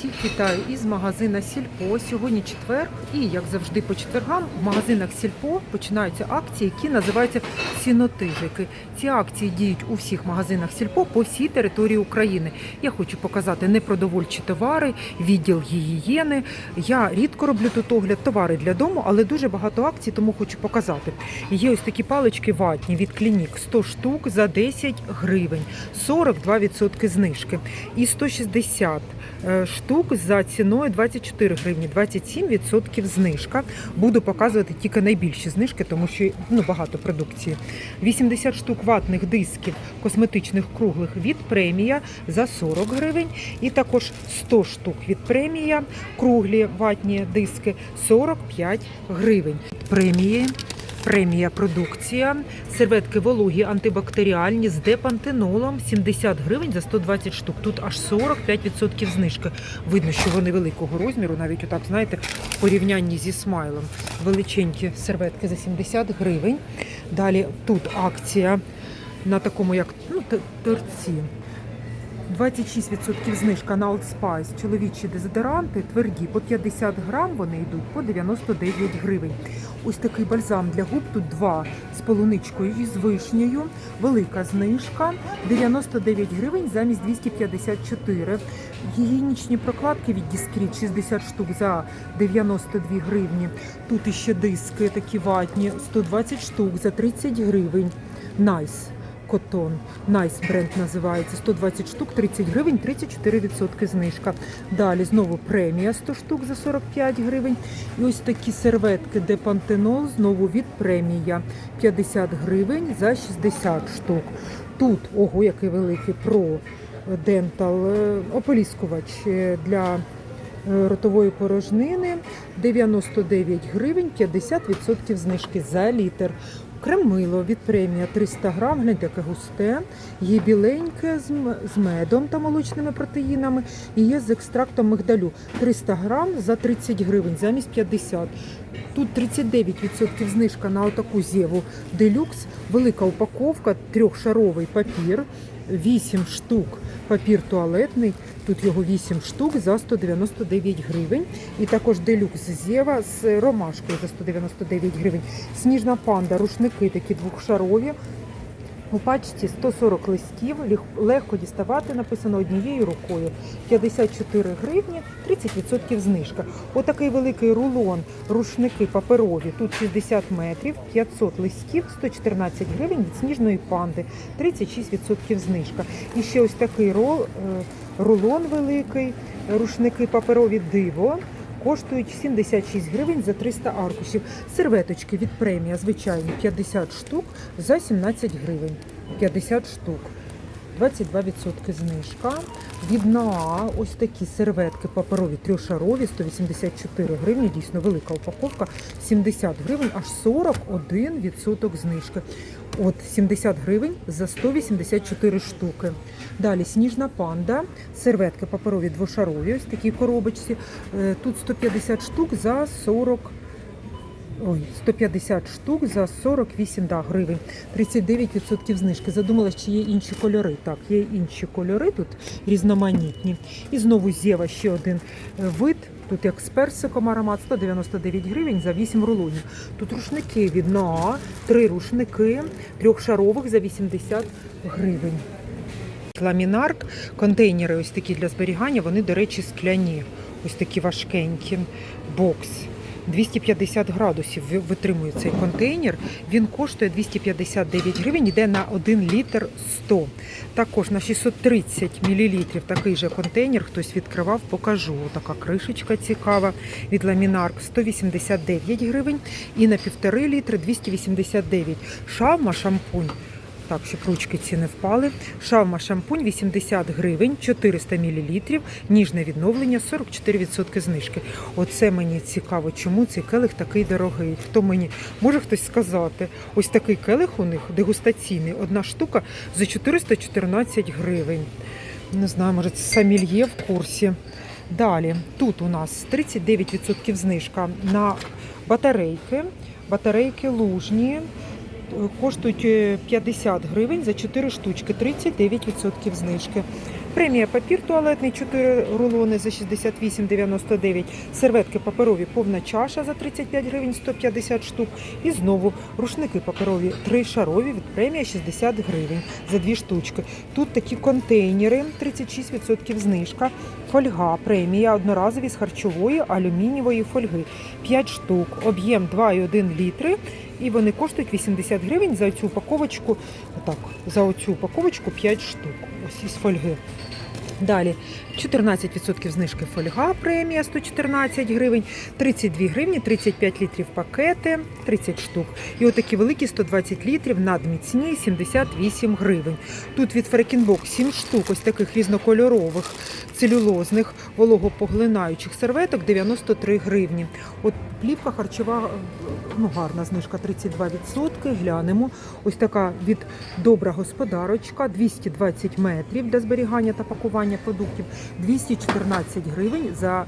Всіх вітаю із магазина Сільпо. Сьогодні четвер, і як завжди по четвергам в магазинах Сільпо починаються акції, які називаються цінотижики. Ці акції діють у всіх магазинах Сільпо по всій території України. Я хочу показати непродовольчі товари, відділ гігієни. Я рідко роблю тут огляд товари для дому, але дуже багато акцій, тому хочу показати. Є ось такі палички ватні від клінік 100 штук за 10 гривень, 42% знижки і 160 е, штук за ціною 24 гривні, 27% знижка. Буду показувати тільки найбільші знижки, тому що ну, багато продукції. 80 штук ватних дисків косметичних круглих від премія за 40 гривень. І також 100 штук від премія круглі ватні диски 45 гривень. Премії. Премія продукція, серветки вологі антибактеріальні з депантенолом 70 гривень за 120 штук. Тут аж 45% знижки. Видно, що вони великого розміру, навіть отак, знаєте, в порівнянні зі смайлом. Величенькі серветки за 70 гривень. Далі тут акція на такому, як ну, торці. 26% знижка на Old Spice. Чоловічі дезодоранти тверді по 50 грам. Вони йдуть по 99 гривень. Ось такий бальзам для губ. Тут два з полуничкою і з вишнею. Велика знижка 99 гривень замість 254. Гігієнічні прокладки від Discreet 60 штук за 92 гривні. Тут іще диски такі ватні 120 штук за 30 гривень. Найс. Котон. Найс бренд називається. 120 штук, 30 гривень, 34% знижка. Далі знову премія 100 штук за 45 гривень. І ось такі серветки Депантенол знову від премія. 50 гривень за 60 штук. Тут, ого, який великий про дентал е, ополіскувач е, для е, ротової порожнини 99 гривень, 50% знижки за літр. Кремило від премія 300 грам, гляньте, яке густе. Є біленьке з, медом та молочними протеїнами. І є з екстрактом мигдалю 300 грам за 30 гривень, замість 50. Тут 39% знижка на отаку зєву делюкс. Велика упаковка, трьохшаровий папір, 8 штук папір туалетний. Тут його 8 штук за 199 гривень. І також делюкс зєва з ромашкою за 199 гривень. Сніжна панда, рушники такі двохшарові. У пачці 140 листів, легко діставати, написано однією рукою. 54 гривні, 30% знижка. Отакий великий рулон, рушники паперові, тут 60 метрів, 500 листів, 114 гривень від сніжної панди, 36% знижка. І ще ось такий рол, е, рулон великий, рушники паперові диво. Коштують 76 гривень за 300 аркушів. Серветочки від премія, звичайні, 50 штук за 17 гривень. 50 штук. 22% знижка. Від НАА ось такі серветки паперові трьошарові, 184 гривні, дійсно велика упаковка, 70 гривень, аж 41% знижки. От 70 гривень за 184 штуки. Далі сніжна панда, серветки паперові двошарові, ось такі коробочці. Е, Тут 150 штук за 40 Ой, 150 штук за 48 да, гривень, 39% знижки. Задумала, чи є інші кольори. Так, є інші кольори тут різноманітні. І знову зєва ще один е, вид. Тут як з персиком аромат 199 гривень за 8 рулонів. Тут рушники від НАА, три рушники трьохшарових за 80 гривень. Ламінарк, контейнери ось такі для зберігання, вони, до речі, скляні. Ось такі важкенькі. Бокс. 250 градусів ви- витримує цей контейнер. Він коштує 259 гривень, йде на 1 літр 100. Також на 630 мл такий же контейнер, хтось відкривав, покажу. Така кришечка цікава від Ламінарк 189 гривень і на 1,5 літри 289. Шавма шампунь так, щоб ручки ці не впали. Шавма шампунь 80 гривень, 400 мл, ніжне відновлення, 44% знижки. Оце мені цікаво, чому цей келих такий дорогий. Хто мені може хтось сказати? Ось такий келих у них дегустаційний, одна штука за 414 гривень. Не знаю, може це самільє в курсі. Далі, тут у нас 39% знижка на батарейки. Батарейки лужні коштують е, 50 гривень за 4 штучки, 39% знижки. Премія папір туалетний 4 рулони за 68,99. Серветки паперові повна чаша за 35 гривень 150 штук. І знову рушники паперові 3 шарові від премія 60 гривень за 2 штучки. Тут такі контейнери 36% знижка. Фольга премія одноразові з харчової алюмінієвої фольги 5 штук, об'єм 2,1 літри. І вони коштують 80 гривень за цю упаковочку. Отак, за оцю упаковочку 5 штук. Ось із фольги. Далі 14% знижки фольга премія 114 гривень, 32 гривні, 35 літрів пакети, 30 штук. І отакі великі 120 літрів надміцні 78 гривень. Тут від Фрекінбок 7 штук, ось таких різнокольорових целюлозних вологопоглинаючих серветок 93 гривні. От плівка харчова, ну гарна знижка 32%. Глянемо. Ось така від добра господарочка 220 метрів для зберігання та пакування продуктів 214 гривень за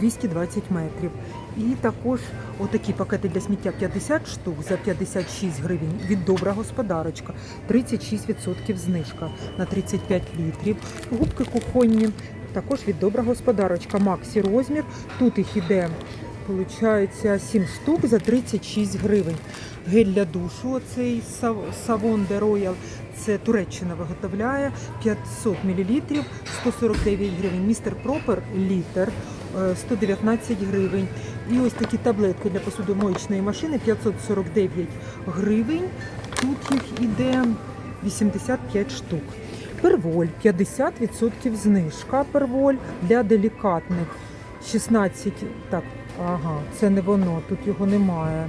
220 метрів. І також отакі пакети для сміття 50 штук за 56 гривень від добра господарочка. 36% знижка на 35 літрів. Губки кухонні також від добра господарочка. Максі розмір. Тут їх іде. Получається 7 штук за 36 гривень. Гель для душу, оцей Savon de Royal, це Туреччина виготовляє 500 мл, 149 гривень. Містер Пропер літр е, 119 гривень. І ось такі таблетки для посудомоєчної машини 549 гривень. Тут їх іде 85 штук. Перволь 50% знижка. Перволь для делікатних 16. Так, ага, це не воно, тут його немає.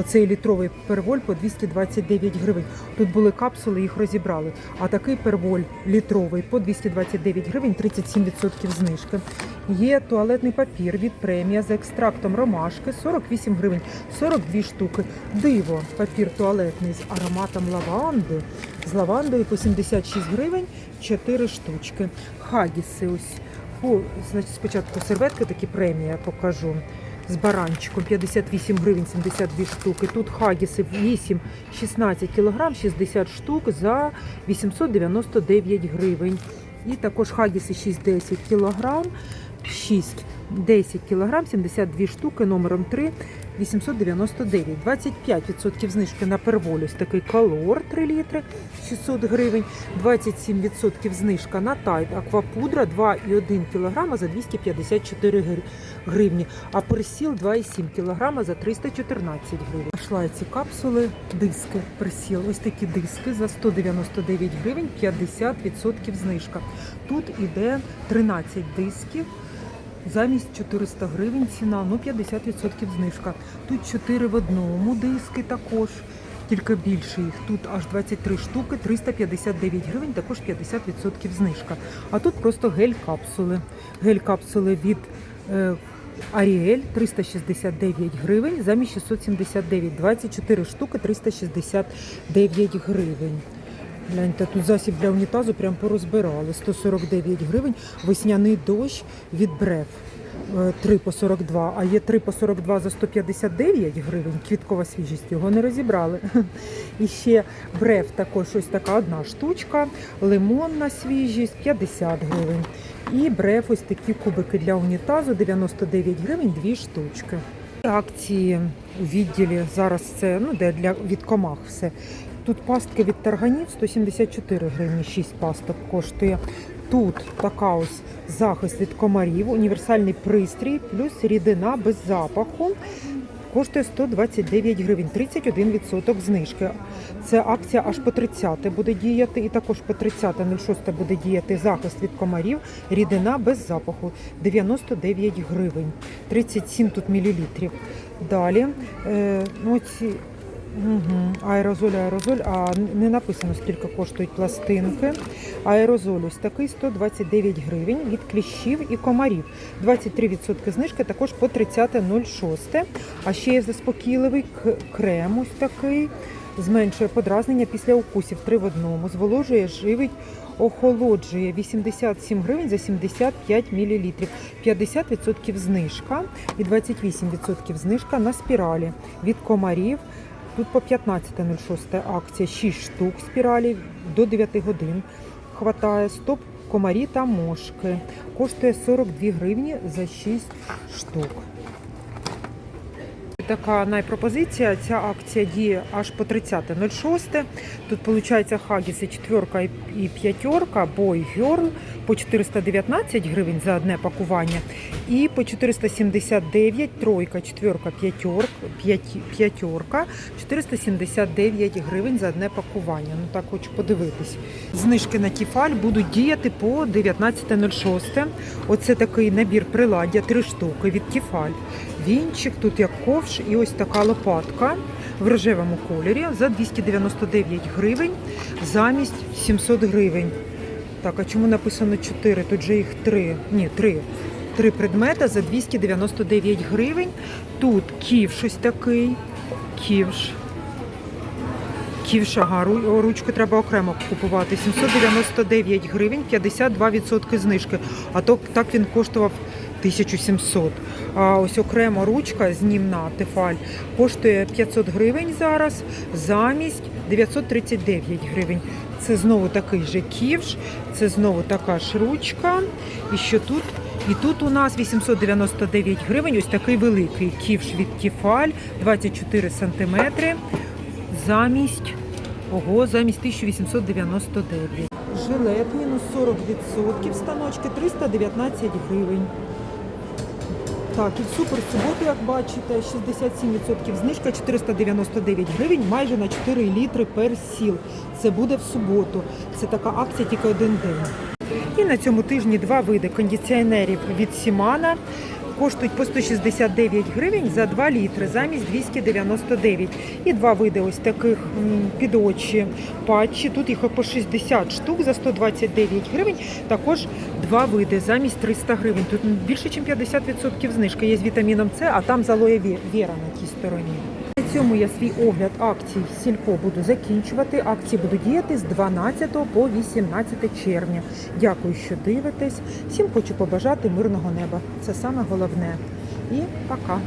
Оцей літровий перволь по 229 гривень. Тут були капсули, їх розібрали. А такий перволь літровий по 229 гривень, 37% знижки. Є туалетний папір від премія з екстрактом ромашки 48 гривень, 42 штуки. Диво, папір туалетний з ароматом лаванди. З лавандою по 76 гривень, 4 штучки. Хагіси ось. О, значить, спочатку серветки такі премія покажу. З баранчиком 58 гривень 72 штуки. Тут хагіси 8, 16 кілограм, 60 штук за 899 гривень. І також хагіси 6-10 кілограм, 6 10 кілограм, 72 штуки, номером 3, 899. 25% знижки на перволь, ось такий колор 3 літри, 600 гривень. 27% знижка на тайд аквапудра 2,1 кілограма за 254 гри- гривні. А персіл 2,7 кілограма за 314 гривень. Пішла ці капсули, диски персіл. Ось такі диски за 199 гривень, 50% знижка. Тут іде 13 дисків. Замість 400 гривень ціна, ну 50% знижка. Тут 4 в одному диски також, тільки більше їх. Тут аж 23 штуки, 359 гривень, також 50% знижка. А тут просто гель-капсули. Гель-капсули від е, Аріель 369 гривень, замість 679, 24 штуки, 369 гривень. Гляньте, тут засіб для унітазу прям порозбирали. 149 гривень. Весняний дощ від брев. Е, 3 по 42, а є 3 по 42 за 159 гривень, квіткова свіжість, його не розібрали. І ще брев також ось така одна штучка, лимонна свіжість 50 гривень. І брев ось такі кубики для унітазу 99 гривень, дві штучки. Акції у відділі зараз це ну, де для від комах все. Тут пастки від тарганів 174 гривні, 6 пасток коштує. Тут така ось захист від комарів, універсальний пристрій, плюс рідина без запаху. Коштує 129 гривень, 31% знижки. Це акція аж по 30 буде діяти, і також по 30.06 буде діяти захист від комарів, рідина без запаху 99 гривень, 37 тут мілілітрів. Далі е, ну, ці Угу. Аерозоль, аерозоль, а не написано, скільки коштують пластинки. Аерозоль ось такий 129 гривень від кліщів і комарів. 23% знижки також по 30.06. А ще є заспокійливий крем ось такий. Зменшує подразнення після укусів 3 в одному. Зволожує, живить, охолоджує 87 гривень за 75 мл. 50% знижка і 28% знижка на спіралі від комарів. Тут по 15.06 акція 6 штук спіралів до 9 годин. Хватає стоп комарі та мошки. Коштує 42 гривні за 6 штук. Така найпропозиція. Ця акція діє аж по 30.06. Тут виходить хагіси четверка і п'ятерка, бой герл по 419 гривень за одне пакування. І по 479 тройка, четверка, п'ятерка, п'ятерка, 479 гривень за одне пакування. Ну так хочу подивитись. Знижки на тіфаль будуть діяти по 19.06. Оце такий набір приладдя, три штуки від тіфаль. Вінчик, тут як ковш і ось така лопатка в рожевому кольорі за 299 гривень замість 700 гривень. Так, а чому написано 4? Тут же їх 3. Ні, 3. Три предмети за 299 гривень. Тут ківш ось такий. Ківш. Ківш, ага, ручку треба окремо купувати. 799 гривень, 52% знижки. А то так він коштував 1700. А ось окремо ручка знімна тефаль коштує 500 гривень зараз замість 939 гривень. Це знову такий же ківш, це знову така ж ручка. І що тут? І тут у нас 899 гривень, ось такий великий ківш від Тіфаль, 24 сантиметри, замість, ого, замість 1899. Жилет мінус 40%, станочки 319 гривень. Так, і супер суботу, як бачите, 67% знижка 499 гривень, майже на 4 літри пер сіл. Це буде в суботу. Це така акція тільки один день. І на цьому тижні два види кондиціонерів від Сімана коштують по 169 гривень за 2 літри замість 299. І два види ось таких під очі патчі. Тут їх по 60 штук за 129 гривень. Також два види замість 300 гривень. Тут більше, ніж 50% знижки є з вітаміном С, а там з алоє ве- на тій стороні. На цьому я свій огляд акцій Сільпо буду закінчувати. Акції будуть діяти з 12 по 18 червня. Дякую, що дивитесь. Всім хочу побажати мирного неба. Це саме головне. І пока.